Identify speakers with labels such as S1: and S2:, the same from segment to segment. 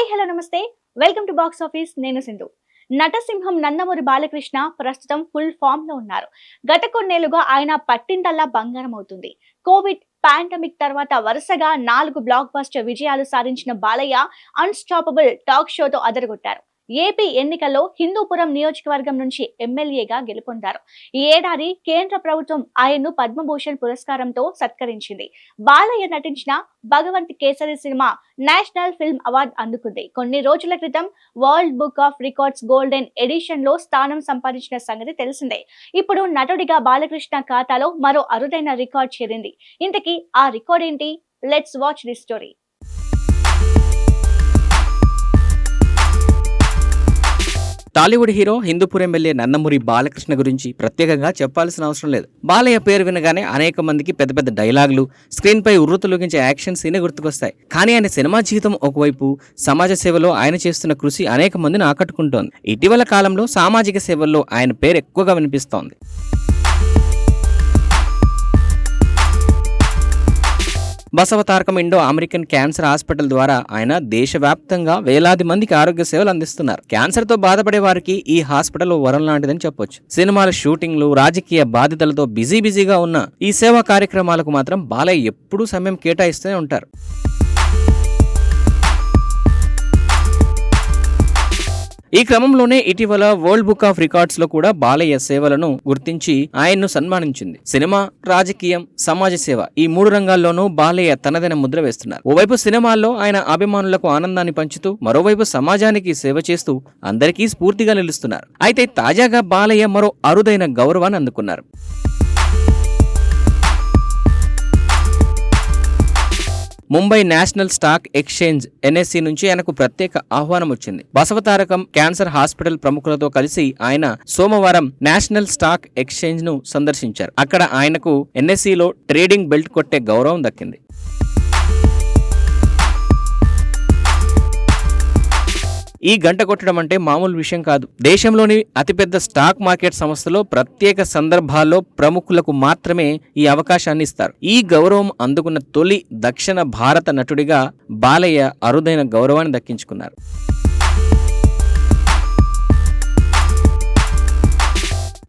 S1: Hi hello నమస్తే. Welcome to box office. నేను సింధు. నటసింహం నందమూరి బాలకృష్ణ ప్రస్తుతం ఫుల్ ఫామ్లో ఉన్నారు. గత కొన్నేళ్ళుగా ఆయన పట్టింటల్లా బంగారం అవుతుంది. కోవిడ్ పాండమిక్ తర్వాత వరుసగా నాలుగు బ్లాక్ బస్టర్ విజయాలు సాధించిన బాలయ్య అన్స్టాపబుల్ టాక్ షోతో అదరగొట్టారు. ఏపీ ఎన్నికల్లో హిందూపురం నియోజకవర్గం నుంచి ఎమ్మెల్యేగా గెలుపొందారు. ఈ ఏడాది కేంద్ర ప్రభుత్వం ఆయన్ను పద్మభూషణ్ పురస్కారంతో సత్కరించింది. బాలయ్య నటించిన Bhagavanth Kesari cinema national film award అందుకుంది. కొన్ని రోజుల క్రితం world book of records golden ఎడిషన్లో స్థానం సంపాదించిన సంగతి తెలిసిందే. ఇప్పుడు నటుడిగా బాలకృష్ణ ఖాతాలో మరో అరుదైన రికార్డ్ చేరింది. ఇంతకీ ఆ రికార్డ్ ఏంటి? Let's watch the story
S2: Tollywood hero Hindupur MLA Nandamuri Balakrishna గురించి ప్రత్యేకంగా చెప్పాల్సిన అవసరం లేదు. బాలయ్య పేరు వినగానే అనేక మందికి పెద్ద పెద్ద డైలాగులు స్క్రీన్ పై ఉర్రుతలొగించే యాక్షన్ సీన్ గుర్తుకొస్తాయి. కానీ ఆయన సినిమా జీవితం ఒకవైపు సమాజ సేవలో ఆయన చేస్తున్న కృషి అనేక మందిని ఆకట్టుకుంటోంది. ఇటీవల కాలంలో సామాజిక సేవల్లో ఆయన పేరు ఎక్కువగా వినిపిస్తోంది. Basavatarakam Indo American cancer hospital ద్వారా ఆయన దేశవ్యాప్తంగా వేలాది మందికి ఆరోగ్య సేవలు అందిస్తున్నారు. క్యాన్సర్తో బాధపడే వారికి ఈ హాస్పిటల్ వరం లాంటిదని చెప్పొచ్చు. సినిమాల షూటింగ్లు రాజకీయ బాధ్యతలతో బిజీ బిజీగా ఉన్న ఈ సేవా కార్యక్రమాలకు మాత్రం బాలయ్య ఎప్పుడూ సమయం కేటాయిస్తూనే ఉంటారు. ఈ క్రమంలోనే ఇటీవల వరల్డ్ బుక్ ఆఫ్ రికార్డ్స్లో కూడా బాలయ్య సేవలను గుర్తించి ఆయన్ను సన్మానించింది. సినిమా రాజకీయం సమాజ సేవ ఈ మూడు రంగాల్లోనూ బాలయ్య తనదైన ముద్ర వేస్తున్నారు. ఓవైపు సినిమాల్లో ఆయన అభిమానులకు ఆనందాన్ని పంచుతూ మరోవైపు సమాజానికి సేవ చేస్తూ అందరికీ స్ఫూర్తిగా నిలుస్తున్నారు. అయితే తాజాగా బాలయ్య మరో అరుదైన గౌరవాన్ని అందుకున్నారు. Mumbai national stock exchange NSE నుంచి ఆయనకు ప్రత్యేక ఆహ్వానం వచ్చింది బసవతారకం క్యాన్సర్ హాస్పిటల్ ప్రముఖులతో కలిసి ఆయన సోమవారం నేషనల్ స్టాక్ ఎక్స్చేంజ్ను సందర్శించారు. అక్కడ ఆయనకు ఎన్ఎస్సిలో ట్రేడింగ్ బెల్ట్ కొట్టే గౌరవం దక్కింది. ఈ గంట కొట్టడం అంటే మామూలు విషయం కాదు. దేశంలోని అతిపెద్ద స్టాక్ మార్కెట్ సంస్థలో ప్రత్యేక సందర్భాల్లో ప్రముఖులకు మాత్రమే ఈ అవకాశాన్ని ఇస్తారు. ఈ గౌరవం అందుకున్న తొలి దక్షిణ భారత నటుడిగా బాలయ్య అరుదైన గౌరవాన్ని దక్కించుకున్నారు.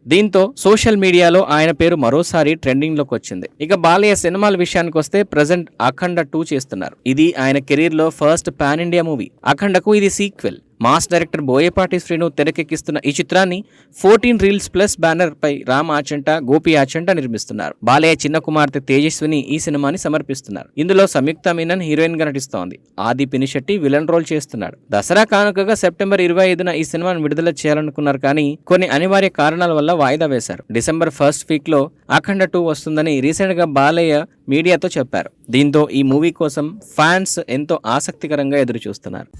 S2: దీంతో సోషల్ మీడియాలో ఆయన పేరు మరోసారి ట్రెండింగ్లోకి వచ్చింది. ఇక బాలయ్య సినిమాల విషయానికి వస్తే ప్రజెంట్ అఖండ టూ చేస్తున్నారు. ఇది ఆయన కెరీర్లో ఫస్ట్ పాన్ ఇండియా మూవీ. అఖండకు ఇది sequel. Mass director Boyapati Srinu తెరకెక్కిస్తున్న ఈ చిత్రాన్ని ఫోర్టీన్ రీల్స్ ప్లస్ బ్యానర్ పై రామ్ ఆచంట గోపి ఆచంట నిర్మిస్తున్నారు. బాలయ్య చిన్న కుమార్తె తేజస్విని ఈ సినిమాని సమర్పిస్తున్నారు. ఇందులో సంయుక్త మీనన్ హీరోయిన్గా నటిస్తోంది. ఆది పినిశెట్టి విలన్ రోల్ చేస్తున్నాడు. దసరా కానుకగా సెప్టెంబర్ ఇరవై ఐదున ఈ సినిమాను విడుదల చేయాలనుకున్నారు కానీ కొన్ని అనివార్య కారణాల వల్ల వాయిదా వేశారు. డిసెంబర్ ఫస్ట్ వీక్లో అఖండ టూ వస్తుందని రీసెంట్గా బాలయ్య మీడియాతో చెప్పారు. దీంతో ఈ మూవీ కోసం ఫ్యాన్స్ ఎంతో ఆసక్తికరంగా ఎదురు చూస్తున్నారు